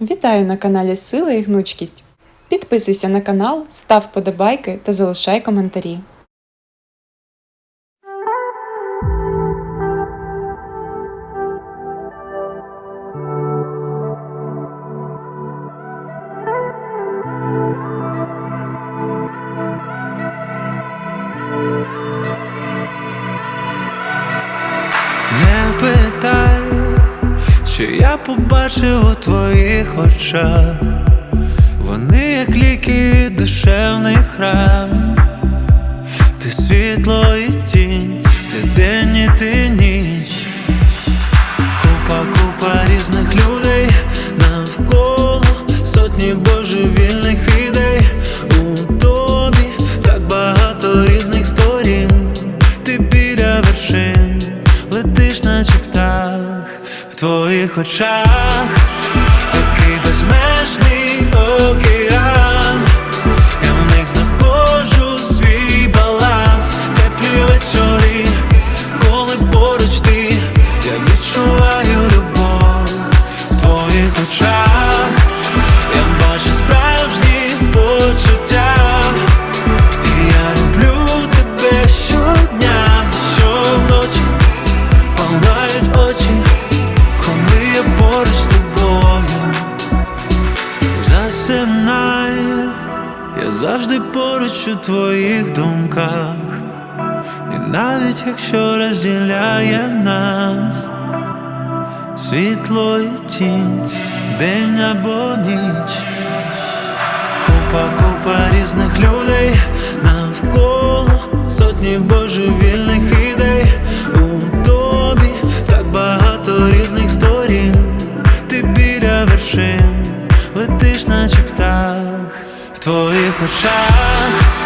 Вітаю на каналі Сила і Гнучкість. Підписуйся на канал, став вподобайки та залишай коментарі. Не я побачив у твоїх очах, вони як ліки від душевних ран, ти світло і тінь, ти день і ти ніч, купа, купа різних людей навколо. Сотні божевільних твоїх очах, такий безмежний океан. Я в них знаходжу свій баланс, теплі вечори, коли поруч ти, я відчуваю любов в твоїх очах, я бачу справжні почуття, і я люблю тебе щодня, щоночі палають очі, Засинай, я завжди поруч у твоїх думках, і навіть якщо розділяє нас світло і тінь, день або ніч, купа, купа різних людей навколо сотні божевільних ідей. У тобі так багато різних сторін, ти біля вершин, наче птах в твоїх очах.